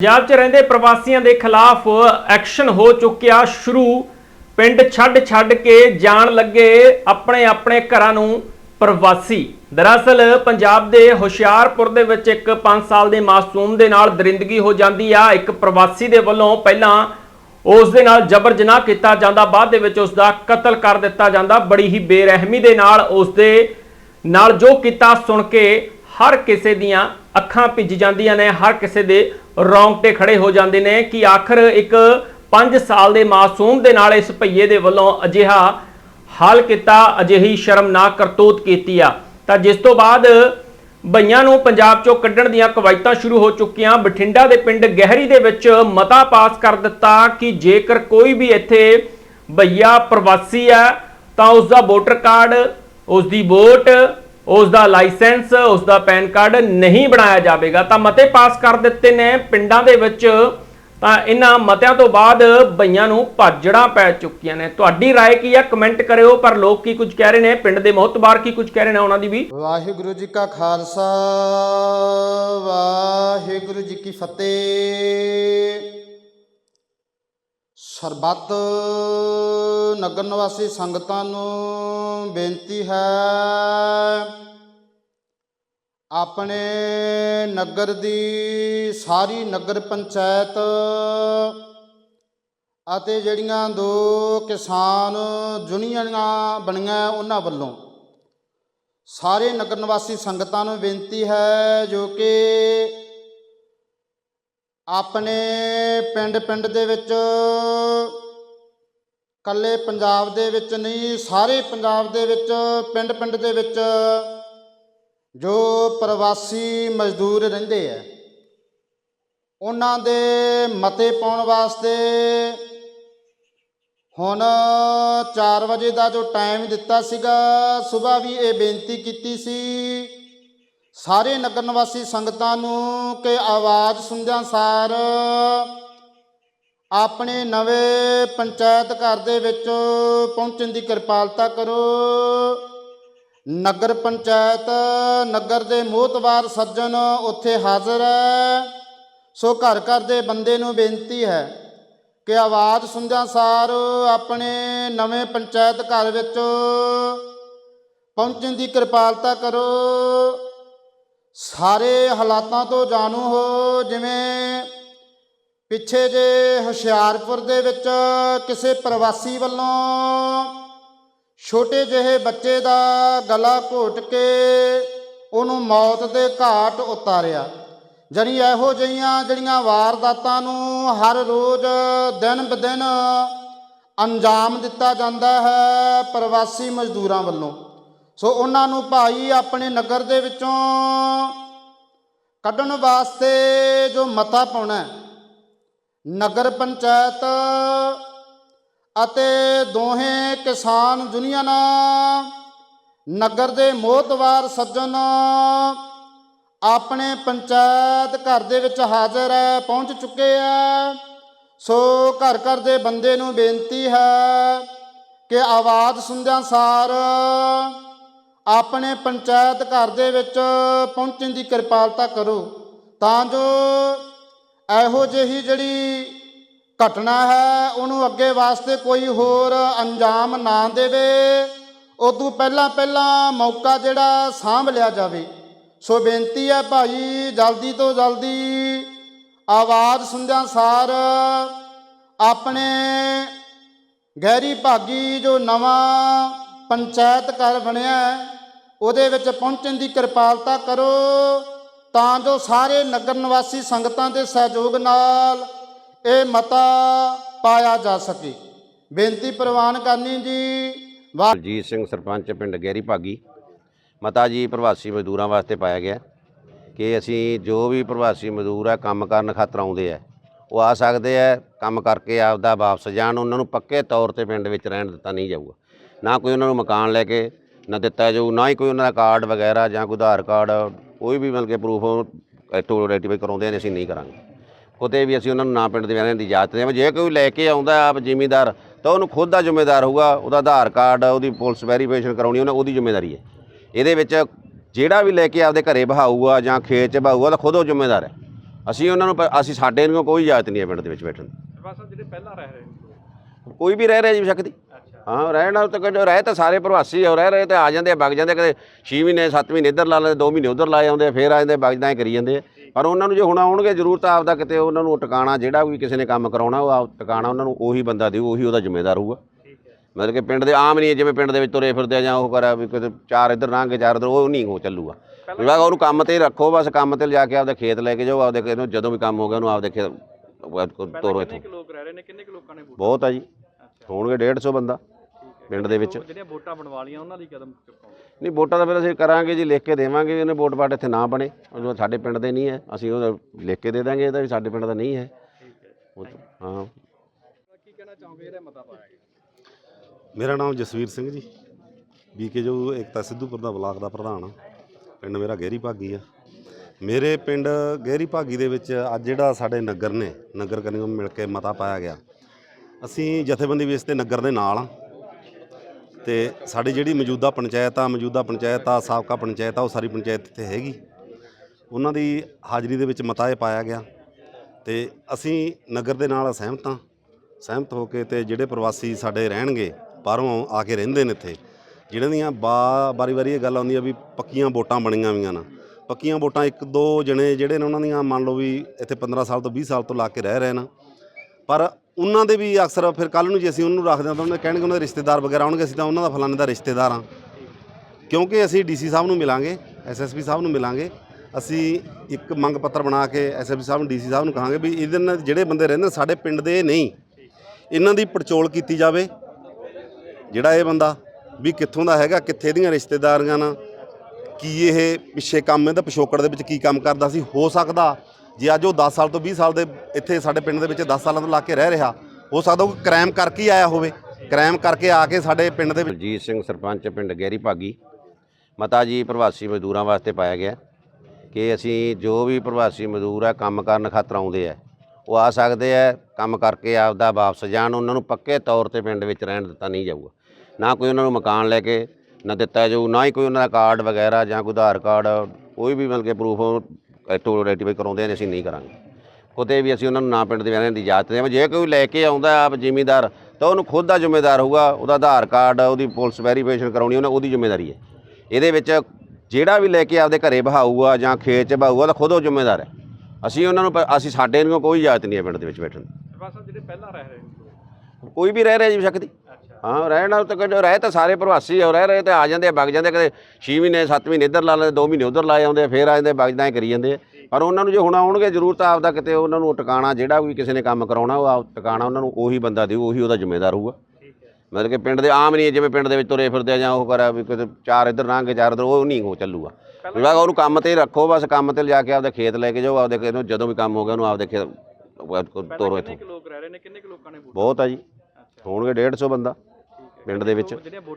ਪੰਜਾਬ 'ਚ ਰਹਿੰਦੇ ਪ੍ਰਵਾਸੀਆਂ ਦੇ ਖਿਲਾਫ ਐਕਸ਼ਨ ਹੋ ਚੁੱਕਿਆ ਸ਼ੁਰੂ। ਪਿੰਡ ਛੱਡ ਛੱਡ ਕੇ ਜਾਣ ਲੱਗੇ ਆਪਣੇ ਆਪਣੇ ਘਰਾਂ ਨੂੰ ਪ੍ਰਵਾਸੀ। ਦਰਅਸਲ ਪੰਜਾਬ ਦੇ ਹੁਸ਼ਿਆਰਪੁਰ ਦੇ ਵਿੱਚ ਇੱਕ 5 ਸਾਲ ਦੇ ਮਾਸੂਮ ਦੇ ਨਾਲ ਦਰਿੰਦਗੀ ਹੋ ਜਾਂਦੀ ਆ। ਇੱਕ ਪ੍ਰਵਾਸੀ ਦੇ ਵੱਲੋਂ ਪਹਿਲਾਂ ਉਸ ਦੇ ਨਾਲ ਜਬਰ ਜਨਾਹ ਕੀਤਾ ਜਾਂਦਾ, ਬਾਅਦ ਦੇ ਵਿੱਚ ਉਸ ਦਾ ਕਤਲ ਕਰ ਦਿੱਤਾ ਜਾਂਦਾ। ਬੜੀ ਹੀ ਬੇਰਹਿਮੀ ਦੇ ਨਾਲ ਉਸ ਦੇ ਨਾਲ ਜੋ ਕੀਤਾ ਸੁਣ ਕੇ ਹਰ ਕਿਸੇ ਦੀਆਂ ਅੱਖਾਂ ਭਿੱਜ ਜਾਂਦੀਆਂ ਨੇ, ਹਰ ਕਿਸੇ ਦੇ ਰੌਂਗਟੇ ਖੜੇ ਹੋ ਜਾਂਦੇ ਨੇ ਕਿ ਆਖਰ ਇੱਕ 5 ਸਾਲ ਦੇ ਮਾਸੂਮ ਦੇ ਨਾਲ ਇਸ ਭਈਏ ਦੇ ਵੱਲੋਂ ਅਜਿਹਾ ਹਾਲ ਕੀਤਾ, ਅਜਿਹੀ ਸ਼ਰਮਨਾਕ ਕਰਤੂਤ ਕੀਤੀ ਆ। ਤਾਂ ਜਿਸ ਤੋਂ ਬਾਅਦ ਬਈਆਂ ਨੂੰ ਪੰਜਾਬ ਚੋਂ ਕੱਢਣ ਦੀਆਂ ਕਵਾਇਤਾਂ ਸ਼ੁਰੂ ਹੋ ਚੁੱਕੀਆਂ। ਬਠਿੰਡਾ ਦੇ ਪਿੰਡ ਗਹਿਰੀ ਦੇ ਵਿੱਚ ਮਤਾ ਪਾਸ ਕਰ ਦਿੱਤਾ ਕਿ ਜੇਕਰ ਕੋਈ ਵੀ ਇੱਥੇ ਬਈਆ ਪ੍ਰਵਾਸੀ ਹੈ ਤਾਂ ਉਸ ਦਾ ਵੋਟਰ ਕਾਰਡ ਉਸ ਦੀ ਵੋਟ ਉਸ ਦਾ ਲਾਇਸੈਂਸ ਉਸ ਦਾ ਪੈਨ ਕਾਰਡ ਨਹੀਂ ਬਣਾਇਆ ਜਾਵੇਗਾ ਤਾਂ ਮਤੇ ਪਾਸ ਕਰ ਦਿੱਤੇ ਨੇ ਪਿੰਡਾਂ ਦੇ ਵਿੱਚ ਤਾਂ ਇਹਨਾਂ ਮਤਿਆਂ ਤੋਂ ਬਾਅਦ ਬਈਆਂ ਨੂੰ ਭਾਜੜਾਂ ਪੈ ਚੁੱਕੀਆਂ ਨੇ ਤੁਹਾਡੀ رائے ਕੀ ਹੈ ਕਮੈਂਟ ਕਰਿਓ ਪਰ ਲੋਕ ਕੀ ਕੁਝ ਕਹਿ ਰਹੇ ਨੇ ਪਿੰਡ ਦੇ ਮੋਹਤਬਾਰ ਕੀ ਕੁਝ ਕਹਿ ਰਹੇ ਨੇ ਉਹਨਾਂ ਦੀ ਵੀ ਵਾਹਿਗੁਰੂ ਜੀ ਕਾ ਖਾਲਸਾ ਵਾਹਿਗੁਰੂ ਜੀ ਕੀ ਫਤਿਹ ਸਰਬੱਤ ਨਗਰ ਨਿਵਾਸੀ ਸੰਗਤਾਂ ਨੂੰ ਬੇਨਤੀ ਹੈ। ਆਪਣੇ ਨਗਰ ਦੀ ਸਾਰੀ ਨਗਰ ਪੰਚਾਇਤ ਅਤੇ ਜਿਹੜੀਆਂ ਦੋ ਕਿਸਾਨ ਯੂਨੀਅਨਾਂ ਬਣੀਆਂ ਉਹਨਾਂ ਵੱਲੋਂ ਸਾਰੇ ਨਗਰ ਨਿਵਾਸੀ ਸੰਗਤਾਂ ਨੂੰ ਬੇਨਤੀ ਹੈ ਜੋ ਕਿ ਆਪਣੇ ਪਿੰਡ-ਪਿੰਡ ਦੇ ਵਿੱਚ ਕੱਲੇ ਪੰਜਾਬ ਦੇ ਵਿੱਚ ਨਹੀਂ, ਸਾਰੇ ਪੰਜਾਬ ਦੇ ਵਿੱਚ, ਪਿੰਡ-ਪਿੰਡ ਦੇ ਵਿੱਚ ਜੋ ਪ੍ਰਵਾਸੀ ਮਜ਼ਦੂਰ ਰਹਿੰਦੇ ਆ, ਉਹਨਾਂ ਦੇ ਮਤੇ ਪਾਉਣ ਵਾਸਤੇ ਹੁਣ 4 ਵਜੇ ਦਾ ਜੋ ਟਾਈਮ ਦਿੱਤਾ ਸੀਗਾ ਸਵੇਰ ਵੀ ਇਹ ਬੇਨਤੀ ਕੀਤੀ ਸੀ, ਸਾਰੇ ਨਗਰ ਨਿਵਾਸੀ ਸੰਗਤਾਂ ਨੂੰ ਕਿ ਆਵਾਜ਼ ਸੁਣਦਿਆਂ ਸਾਰ ਆਪਣੇ ਨਵੇਂ ਪੰਚਾਇਤ ਘਰ ਦੇ ਵਿੱਚ ਪਹੁੰਚਣ ਦੀ ਕਿਰਪਾਲਤਾ ਕਰੋ। ਨਗਰ ਪੰਚਾਇਤ, ਨਗਰ ਦੇ ਮੋਹਤਵਾਰ ਸੱਜਣ ਉੱਥੇ ਹਾਜ਼ਰ ਹੈ। ਸੋ ਘਰ ਘਰ ਦੇ ਬੰਦੇ ਨੂੰ ਬੇਨਤੀ ਹੈ ਕਿ ਆਵਾਜ਼ ਸੁਣਦਿਆਂ ਸਾਰ ਆਪਣੇ ਨਵੇਂ ਪੰਚਾਇਤ ਘਰ ਵਿੱਚ ਪਹੁੰਚਣ ਦੀ ਕਿਰਪਾਲਤਾ ਕਰੋ। ਸਾਰੇ ਹਾਲਾਤਾਂ ਤੋਂ ਜਾਣੂ ਹੋ, ਜਿਵੇਂ ਪਿੱਛੇ ਜੇ ਹੁਸ਼ਿਆਰਪੁਰ ਦੇ ਵਿੱਚ ਕਿਸੇ ਪ੍ਰਵਾਸੀ ਵੱਲੋਂ ਛੋਟੇ ਜਿਹੇ ਬੱਚੇ ਦਾ ਗਲਾ ਘੋਟ ਕੇ ਉਹਨੂੰ ਮੌਤ ਦੇ ਘਾਟ ਉਤਾਰਿਆ। ਜਣੀ ਇਹੋ ਜਿਹੀਆਂ ਜਿਹੜੀਆਂ ਵਾਰਦਾਤਾਂ ਨੂੰ ਹਰ ਰੋਜ਼ ਦਿਨ ਬਦਿਨ ਅੰਜਾਮ ਦਿੱਤਾ ਜਾਂਦਾ ਹੈ ਪ੍ਰਵਾਸੀ ਮਜ਼ਦੂਰਾਂ ਵੱਲੋਂ। ਸੋ ਉਹਨਾਂ ਨੂੰ ਭਾਈ ਆਪਣੇ ਨਗਰ ਦੇ ਵਿੱਚੋਂ ਕੱਢਣ ਵਾਸਤੇ ਜੋ ਮਤਾ ਪਾਉਣਾ ਹੈ, ਨਗਰ ਪੰਚਾਇਤ ਅਤੇ ਦੋਹੇ ਕਿਸਾਨ ਯੂਨੀਅਨਾਂ, ਨਗਰ ਦੇ ਮੋਹਤਵਾਰ ਸੱਜਣ ਆਪਣੇ ਪੰਚਾਇਤ ਘਰ ਦੇ ਵਿੱਚ ਹਾਜ਼ਰ ਹੈ ਪਹੁੰਚ ਚੁੱਕੇ ਹੈ ਸੋ ਘਰ ਘਰ ਦੇ ਬੰਦੇ ਨੂੰ ਬੇਨਤੀ ਹੈ ਕਿ ਆਵਾਜ਼ ਸੁਣਦਿਆਂ ਸਾਰ ਆਪਣੇ ਪੰਚਾਇਤ ਘਰ ਦੇ ਵਿੱਚ ਪਹੁੰਚਣ ਦੀ ਕਿਰਪਾਲਤਾ ਕਰੋ। ਤਾਂ ਜੋ ਇਹੋ ਜਿਹੀ ਜਿਹੜੀ ਘਟਨਾ ਹੈ, ਉਹਨੂੰ ਅੱਗੇ ਵਾਸਤੇ ਕੋਈ ਹੋਰ ਅੰਜਾਮ ਨਾ ਦੇਵੇ। ਉਦੋਂ ਪਹਿਲਾਂ ਪਹਿਲਾਂ ਮੌਕਾ ਜਿਹੜਾ ਸਾਂਭ ਲਿਆ ਜਾਵੇ। ਸੋ ਬੇਨਤੀ ਹੈ ਭਾਈ, ਜਲਦੀ ਤੋਂ ਜਲਦੀ ਆਵਾਜ਼ ਸੁਣਦਿਆਂ ਸਾਰ ਆਪਣੇ ਗਹਿਰੀ ਭਾਗੀ ਜੋ ਨਵਾਂ ਪੰਚਾਇਤ ਘਰ ਬਣਿਆ ਉਹਦੇ ਵਿੱਚ ਪਹੁੰਚਣ ਦੀ ਕਿਰਪਾਲਤਾ ਕਰੋ। ਤਾਂ ਜੋ ਸਾਰੇ ਨਗਰ ਨਿਵਾਸੀ ਸੰਗਤਾਂ ਦੇ ਸਹਿਯੋਗ ਨਾਲ ਇਹ ਮਤਾ ਪਾਇਆ ਜਾ ਸਕੇ। ਬੇਨਤੀ ਪ੍ਰਵਾਨ ਕਰਨੀ ਜੀ। ਵਾਹ। ਸਿੰਘ, ਸਰਪੰਚ ਪਿੰਡ ਗਹਿਰੀ ਭਾਗੀ। ਮਤਾ ਜੀ ਪ੍ਰਵਾਸੀ ਮਜ਼ਦੂਰਾਂ ਵਾਸਤੇ ਪਾਇਆ ਗਿਆ। ਕਿ ਅਸੀਂ ਜੋ ਵੀ ਪ੍ਰਵਾਸੀ ਮਜ਼ਦੂਰ ਆ, ਕੰਮ ਕਰਨ ਖਾਤਰ ਆਉਂਦੇ ਆ, ਉਹ ਆ ਸਕਦੇ ਆ, ਕੰਮ ਕਰਕੇ ਆਪਦਾ ਵਾਪਸ ਜਾਣ। ਉਹਨਾਂ ਨੂੰ ਪੱਕੇ ਤੌਰ ਤੇ ਪਿੰਡ ਵਿੱਚ ਰਹਿਣ ਦਿੱਤਾ ਨਹੀਂ ਜਾਊਗਾ। ਨਾ ਕੋਈ ਉਹਨਾਂ ਨੂੰ ਮਕਾਨ ਲੈ ਕੇ ਨਾ ਦਿੱਤਾ ਜਾਊ, ਨਾ ਹੀ ਕੋਈ ਉਹਨਾਂ ਦਾ ਕਾਰਡ ਵਗੈਰਾ ਜਾਂ ਕੋਈ ਆਧਾਰ ਕਾਰਡ ਕੋਈ ਵੀ ਮਤਲਬ ਕਿ ਪ੍ਰੂਫ ਇੱਥੋਂ ਰੈਟੀਫਾਈ ਕਰਾਉਂਦੇ ਨੇ ਅਸੀਂ ਨਹੀਂ ਕਰਾਂਗੇ। ਕਿਤੇ ਵੀ ਅਸੀਂ ਉਹਨਾਂ ਨੂੰ ਨਾ ਪਿੰਡ ਦੇ ਰਹਿਣ ਦੀ ਇਜਾਜ਼ਤ ਦੇਵਾਂ ਜੇ ਕੋਈ ਲੈ ਕੇ ਆਉਂਦਾ ਆਪ ਜ਼ਿਮੀਂਦਾਰ ਤਾਂ ਉਹਨੂੰ ਖੁਦ ਦਾ ਜ਼ਿੰਮੇਦਾਰ ਹੋਊਗਾ ਉਹਦਾ ਆਧਾਰ ਕਾਰਡ ਉਹਦੀ ਪੁਲਿਸ ਵੈਰੀਫਿਕੇਸ਼ਨ ਕਰਾਉਣੀ ਉਹਨਾਂ ਉਹਦੀ ਜ਼ਿੰਮੇਵਾਰੀ ਹੈ। ਇਹਦੇ ਵਿੱਚ ਜਿਹੜਾ ਵੀ ਲੈ ਕੇ ਆਪਦੇ ਘਰੇ ਬਹਾਊਗਾ ਜਾਂ ਖੇਤ 'ਚ ਬਹਾਊਗਾ ਤਾਂ ਖੁਦ ਉਹ ਜ਼ਿੰਮੇਦਾਰ ਹੈ। ਅਸੀਂ ਉਹਨਾਂ ਨੂੰ ਅਸੀਂ ਸਾਡੇ ਨੂੰ ਕੋਈ ਇਜਾਜ਼ਤ ਨਹੀਂ ਹੈ ਪਿੰਡ ਦੇ ਵਿੱਚ ਬੈਠਣ ਦੀ। ਸਰਪੰਚ ਸਾਹਿਬ ਜਿਹੜੇ ਪਹਿਲਾਂ ਰਹਿ ਰਹੇ ਨੇ। ਕੋਈ ਵੀ ਰਹਿ ਰਿਹਾ ਜੀ ਬੇਸ਼ੱਕ ਦੀ। ਹਾਂ ਰਹਿਣਾ ਤਾਂ ਕਹਿੰਦੇ ਰਹਿ ਤਾਂ ਸਾਰੇ ਪ੍ਰਵਾਸੀ ਆ ਰਹਿ ਰਹੇ ਤੇ ਆ ਜਾਂਦੇ ਆ ਵਗ ਜਾਂਦੇ ਕਦੇ 6 ਮਹੀਨੇ 7 ਮਹੀਨੇ ਇੱਧਰ ਲਾ ਲੈਂਦੇ 2 ਮਹੀਨੇ ਉੱਧਰ ਲਾ ਜਾਂਦੇ ਫੇਰ ਆ ਜਾਂਦੇ ਵਗ ਜਾਂ ਕਰੀ ਜਾਂਦੇ ਆ। ਪਰ ਉਹਨਾਂ ਨੂੰ ਜੇ ਹੁਣ ਆਉਣਗੇ ਜ਼ਰੂਰ ਤਾਂ ਆਪਦਾ ਕਿਤੇ ਉਹਨਾਂ ਨੂੰ ਟਿਕਾਣਾ ਜਿਹੜਾ ਵੀ ਕਿਸੇ ਨੇ ਕੰਮ ਕਰਾਉਣਾ ਉਹ ਆਪ ਟਿਕਾਣਾ ਉਹਨਾਂ ਨੂੰ ਉਹੀ ਬੰਦਾ ਦਿਓ ਉਹੀ ਉਹਦਾ ਜ਼ਿੰਮੇਦਾਰ ਹੋਊਗਾ। ਹੈ ਮਤਲਬ ਕਿ ਪਿੰਡ ਦੇ ਆਮ ਨਹੀਂ ਹੈ, ਜਿਵੇਂ ਪਿੰਡ ਦੇ ਵਿੱਚ ਤੁਰੇ ਫਿਰਦੇ ਆ ਜਾਂ ਉਹ ਕਰਾ ਵੀ ਕਿਤੇ ਚਾਰ ਇੱਧਰ ਲੰਘ ਚਾਰ ਇੱਧਰ ਉਹ ਨਹੀਂ ਹੋ ਚੱਲੂਗਾ। ਵਿਭਾਗ ਉਹਨੂੰ ਕੰਮ ਤੇ ਰੱਖੋ ਬਸ ਕੰਮ ਤੇ ਲਿਜਾ ਕੇ ਆਪਦੇ ਖੇਤ ਲੈ ਕੇ ਜਾਓ ਆਪਦੇ ਖੇਤ ਨੂੰ ਜਦੋਂ ਵੀ ਕੰਮ ਹੋ ਗਿਆ ਉਹਨੂੰ ਆਪਦੇ ਖੇਤ ਤੋਰੋ ਇੱਥੋਂ। ਕਿੰਨੇ ਕੁ ਲੋਕ ਰਹਿ ਰਹੇ ਨੇ? ਕਿੰਨੇ ਕੁ ਲੋਕਾਂ ਨੇ ਵੋਟ ਬਹੁਤ ਆ ਜੀ। ਹੋਣਗੇ 150 ਬੰਦਾ। ਪਿੰਡ ਦੇ ਵਿੱਚ। ਜਿਹੜੀਆਂ ਵੋਟਾਂ ਬਣਵਾ ਲੀਆਂ ਉਹਨਾਂ ਦੀ ਕਦਮ ਚੁੱਕਾਂਗੇ ਨਹੀਂ ਵੋਟਾਂ ਤਾਂ ਫਿਰ ਅਸੀਂ ਕਰਾਂਗੇ ਜੀ ਲਿਖ ਕੇ ਦੇਵਾਂਗੇ ਵੀ ਉਹਨੇ ਵੋਟ ਪਾਟ ਇੱਥੇ ਨਾ ਬਣੇ। ਉਹ ਜੋ ਸਾਡੇ ਪਿੰਡ ਦੇ ਨਹੀਂ ਹੈ ਅਸੀਂ ਉਹ ਲਿਖ ਕੇ ਦੇ ਦਾਂਗੇ ਇਹਦਾ ਵੀ ਸਾਡੇ ਪਿੰਡ ਦਾ ਨਹੀਂ ਹੈ। ਠੀਕ ਹੈ ਉਹ ਤਾਂ- ਹਾਂ। ਕੀ ਕਹਿਣਾ ਚਾਹੋਗੇ ਇਹਦਾ ਮਤਾ ਪਾਇਆ ਗਿਆ? ਮੇਰਾ ਨਾਮ ਜਸਵੀਰ ਸਿੰਘ ਜੀ। ਬੀਕੇ ਜੋ ਏਕਤਾ ਸਿੱਧੂਪੁਰ ਦਾ ਬਲਾਕ ਦਾ ਪ੍ਰਧਾਨ ਆ ਪਿੰਡ ਮੇਰਾ ਗਹਿਰੀ ਭਾਗੀ ਆ। ਮੇਰੇ ਪਿੰਡ ਗਹਿਰੀ ਭਾਗੀ ਦੇ ਵਿੱਚ ਅੱਜ ਜਿਹੜਾ ਸਾਡੇ ਨਗਰ ਨੇ ਨਗਰ ਕਨੀਓ ਮਿਲ ਕੇ ਮਤਾ ਪਾਇਆ ਗਿਆ। ਅਸੀਂ ਜਥੇਬੰਦੀ ਬੇਸ ਤੇ ਨਗਰ ਦੇ ਨਾਲ ਆ ਤੇ ਸਾਡੀ ਜਿਹੜੀ ਮੌਜੂਦਾ ਪੰਚਾਇਤ ਆ, ਮੌਜੂਦਾ ਪੰਚਾਇਤ ਆ, ਸਾਬਕਾ ਪੰਚਾਇਤ ਆ, ਉਹ ਸਾਰੀ ਪੰਚਾਇਤ ਇੱਥੇ ਹੈਗੀ। ਉਹਨਾਂ ਦੀ ਹਾਜ਼ਰੀ ਦੇ ਵਿੱਚ ਮਤਾ ਇਹ ਪਾਇਆ ਗਿਆ ਤੇ ਅਸੀਂ ਨਗਰ ਦੇ ਨਾਲ ਸਹਿਮਤ ਹਾਂ। ਸਹਿਮਤ ਹੋ ਕੇ ਤੇ ਜਿਹੜੇ ਪ੍ਰਵਾਸੀ ਸਾਡੇ ਰਹਿਣਗੇ, ਬਾਹਰੋਂ ਆ ਕੇ ਰਹਿੰਦੇ ਨੇ ਇੱਥੇ ਜਿਹੜਿਆਂ ਦੀਆਂ ਬਾ, ਵਾਰੀ ਵਾਰੀ ਇਹ ਗੱਲ ਆਉਂਦੀ ਆ ਵੀ ਪੱਕੀਆਂ ਵੋਟਾਂ ਬਣੀਆਂ ਹੋਈਆਂ ਨਾ। ਪੱਕੀਆਂ ਵੋਟਾਂ ਇੱਕ ਦੋ ਜਣੇ ਜਿਹੜੇ ਨੇ ਉਹਨਾਂ ਦੀਆਂ ਮੰਨ ਲਓ ਵੀ ਇੱਥੇ 15 ਸਾਲ ਤੋਂ 20 ਸਾਲ ਤੋਂ ਲਾ ਕੇ ਰਹਿ ਰਹੇ ਨੇ। ਪਰ ਉਹਨਾਂ ਦੇ ਵੀ ਅਕਸਰ ਫਿਰ ਕੱਲ ਨੂੰ ਜੇ ਅਸੀਂ ਉਹਨੂੰ ਰੱਖਦੇ ਹਾਂ ਤਾਂ ਉਹਨਾਂ ਕਹਿਣਗੇ ਉਹਨਾਂ ਦੇ ਰਿਸ਼ਤੇਦਾਰ ਵਗੈਰਾ ਆਉਣਗੇ, ਅਸੀਂ ਤਾਂ ਉਹਨਾਂ ਦਾ ਫਲਾਣੇ ਦਾ ਰਿਸ਼ਤੇਦਾਰ ਹਾਂ। ਕਿਉਂਕਿ ਅਸੀਂ ਡੀਸੀ ਸਾਹਿਬ ਨੂੰ ਮਿਲਾਂਗੇ ਐਸਐਸਪੀ ਸਾਹਿਬ ਨੂੰ ਮਿਲਾਂਗੇ। ਅਸੀਂ ਇੱਕ ਮੰਗ ਪੱਤਰ ਬਣਾ ਕੇ ਐਸਐਸਪੀ ਸਾਹਿਬ ਨੂੰ ਡੀਸੀ ਸਾਹਿਬ ਨੂੰ ਕਹਾਂਗੇ ਵੀ ਇਹਦੇ ਨਾਲ ਜਿਹੜੇ ਬੰਦੇ ਰਹਿੰਦੇ ਸਾਡੇ ਪਿੰਡ ਦੇ ਨਹੀਂ। ਇਹਨਾਂ ਦੀ ਪੜਚੋਲ ਕੀਤੀ ਜਾਵੇ। ਜਿਹੜਾ ਇਹ ਬੰਦਾ ਵੀ ਕਿੱਥੋਂ ਦਾ ਹੈਗਾ, ਕਿੱਥੇ ਦੀਆਂ ਰਿਸ਼ਤੇਦਾਰੀਆਂ ਨਾਲ ਕੀ ਇਹ ਪਿੱਛੇ ਕੰਮ ਇਹਦਾ ਪਿਛੋਕੜ ਦੇ ਵਿੱਚ ਕੀ ਕੰਮ ਕਰਦਾ ਸੀ, ਹੋ ਸਕਦਾ ਜੇ ਅੱਜ ਉਹ 10 ਸਾਲ ਤੋਂ 20 ਸਾਲ ਦੇ ਇੱਥੇ ਸਾਡੇ ਪਿੰਡ ਦੇ ਵਿੱਚ 10 ਸਾਲਾਂ ਤੋਂ ਲਾ ਕੇ ਰਹਿ ਰਿਹਾ, ਹੋ ਸਕਦਾ ਉਹ ਕ੍ਰਾਈਮ ਕਰਕੇ ਹੀ ਆਇਆ ਹੋਵੇ। ਕ੍ਰਾਈਮ ਕਰਕੇ ਆ ਕੇ ਸਾਡੇ ਪਿੰਡ ਦੇ ਵਿੱਚ ਬਲਜੀਤ ਸਿੰਘ ਸਰਪੰਚ ਪਿੰਡ ਗਹਿਰੀ ਭਾਗੀ, ਮਤਾ ਜੀ ਪ੍ਰਵਾਸੀ ਮਜ਼ਦੂਰਾਂ ਵਾਸਤੇ ਪਾਇਆ ਗਿਆ, ਕਿ ਅਸੀਂ ਜੋ ਵੀ ਪ੍ਰਵਾਸੀ ਮਜ਼ਦੂਰ ਆ, ਕੰਮ ਕਰਨ ਖਾਤਰ ਆਉਂਦੇ ਆ, ਉਹ ਆ ਸਕਦੇ ਆ, ਕੰਮ ਕਰਕੇ ਆਪਦਾ ਵਾਪਸ ਜਾਣ, ਉਹਨਾਂ ਨੂੰ ਪੱਕੇ ਤੌਰ ਤੇ ਪਿੰਡ ਵਿੱਚ ਰਹਿਣ ਦਿੱਤਾ ਨਹੀਂ ਜਾਊਗਾ। ਨਾ ਕੋਈ ਉਹਨਾਂ ਨੂੰ ਮਕਾਨ ਲੈ ਕੇ ਨਾ ਦਿੱਤਾ ਜਾਊ, ਨਾ ਹੀ ਕੋਈ ਉਹਨਾਂ ਦਾ ਕਾਰਡ ਵਗੈਰਾ ਜਾਂ ਕੋਈ ਆਧਾਰ ਕਾਰਡ, ਕੋਈ ਵੀ ਮਤਲਬ ਕਿ ਪ੍ਰੂਫ ਇੱਥੋਂ ਰੈਟੀਫਾਈ ਕਰਾਉਂਦੇ ਨੇ ਅਸੀਂ ਨਹੀਂ ਕਰਾਂਗੇ। ਖੁਦੇ ਵੀ ਅਸੀਂ ਉਹਨਾਂ ਨੂੰ ਨਾ ਪਿੰਡ ਦੇ ਰਹਿਣ ਦੀ ਇਜਾਜ਼ਤ ਦੇਵਾਂ ਜੇ ਕੋਈ ਲੈ ਕੇ ਆਉਂਦਾ ਆਪ ਜ਼ਿਮੀਂਦਾਰ ਤਾਂ ਉਹਨੂੰ ਖੁਦ ਦਾ ਜ਼ਿੰਮੇਦਾਰ ਹੋਊਗਾ ਉਹਦਾ ਆਧਾਰ ਕਾਰਡ ਉਹਦੀ ਪੁਲਿਸ ਵੈਰੀਫਿਕੇਸ਼ਨ ਕਰਾਉਣੀ ਉਹਨਾਂ ਉਹਦੀ ਜ਼ਿੰਮੇਵਾਰੀ ਹੈ। ਇਹਦੇ ਵਿੱਚ ਜਿਹੜਾ ਵੀ ਲੈ ਕੇ ਆਪਦੇ ਘਰੇ ਬਹਾਊਗਾ ਜਾਂ ਖੇਤ 'ਚ ਬਹਾਊਗਾ ਤਾਂ ਖੁਦ ਉਹ ਜ਼ਿੰਮੇਦਾਰ ਹੈ। ਅਸੀਂ ਉਹਨਾਂ ਨੂੰ ਅਸੀਂ ਸਾਡੇ ਨੂੰ ਕੋਈ ਇਜਾਜ਼ਤ ਨਹੀਂ ਹੈ ਪਿੰਡ ਦੇ ਵਿੱਚ ਬੈਠਣ ਦੀ। ਸਰਪੰਚ ਸਾਹਿਬ ਜਿਹੜੇ ਪਹਿਲਾਂ ਰਹਿ ਰਹੇ ਨੇ ਕੋਈ ਵੀ ਰਹਿ ਰਿਹਾ ਜੀ ਬੇਸ਼ੱਕ ਦੀ। ਅੱਛਾ ਹਾਂ ਰਹਿਣਾ ਤਾਂ ਕਹਿੰਦੇ ਰਹਿ ਤਾਂ ਸਾਰੇ ਪ੍ਰਵਾਸੀ ਆ ਰਹਿ ਰਹੇ ਤੇ ਆ ਜਾਂਦੇ ਵਗ ਜਾਂਦੇ ਕਦੇ 6 ਮਹੀਨੇ 7 ਮਹੀਨੇ ਇੱਧਰ ਲਾ ਲੈਂਦੇ 2 ਮਹੀਨੇ ਉੱਧਰ ਲਾ ਜਾਂਦੇ ਆ, ਫੇਰ ਆ ਜਾਂਦੇ ਵਗ ਜਾਂ ਕਰੀ ਜਾਂਦੇ। ਪਰ ਉਹਨਾਂ ਨੂੰ ਜੇ ਹੁਣ ਆਉਣਗੇ ਜ਼ਰੂਰ ਤਾਂ ਆਪਦਾ ਕਿਤੇ ਉਹਨਾਂ ਨੂੰ ਟਿਕਾਣਾ ਜਿਹੜਾ ਵੀ ਕਿਸੇ ਨੇ ਕੰਮ ਕਰਾਉਣਾ ਉਹ ਆਪ ਟਿਕਾਣਾ ਉਹਨਾਂ ਨੂੰ ਉਹੀ ਬੰਦਾ ਦਿਓ ਉਹੀ ਉਹਦਾ ਜ਼ਿੰਮੇਦਾਰ ਹੋਊਗਾ। ਹੈ ਮਤਲਬ ਕਿ ਪਿੰਡ ਦੇ ਆਮ ਨਹੀਂ ਹੈ, ਜਿਵੇਂ ਪਿੰਡ ਦੇ ਵਿੱਚ ਤੁਰੇ ਫਿਰਦੇ ਆ ਜਾਂ ਉਹ ਕਰਾ ਵੀ ਕਿਤੇ ਚਾਰ ਇੱਧਰ ਲੰਘ ਚਾਰ ਇੱਧਰ ਉਹ ਨਹੀਂ ਹੋ ਚੱਲੂਗਾ। ਵਿਭਾਗ ਉਹਨੂੰ ਕੰਮ ਤੇ ਰੱਖੋ ਬਸ ਕੰਮ ਤੇ ਲਿਜਾ ਕੇ ਆਪਦੇ ਖੇਤ ਲੈ ਕੇ ਜਾਓ ਆਪਦੇ ਖੇਤ ਨੂੰ ਜਦੋਂ ਵੀ ਕੰਮ ਹੋ ਗਿਆ ਉਹਨੂੰ ਆਪਦੇ ਖੇਤ ਤੋਰੋ ਇੱਥੋਂ। ਕਿੰਨੇ ਲੋਕ ਰਹਿ ਰਹੇ ਨੇ ਕਿੰਨੇ ਲੋਕਾਂ ਨੇ ਬਹੁਤ ਆ ਜੀ। ਹੋਣਗੇ 150 ਬੰਦਾ। ਹੈ ਪਿੰਡ ਦੇ ਵਿੱਚ।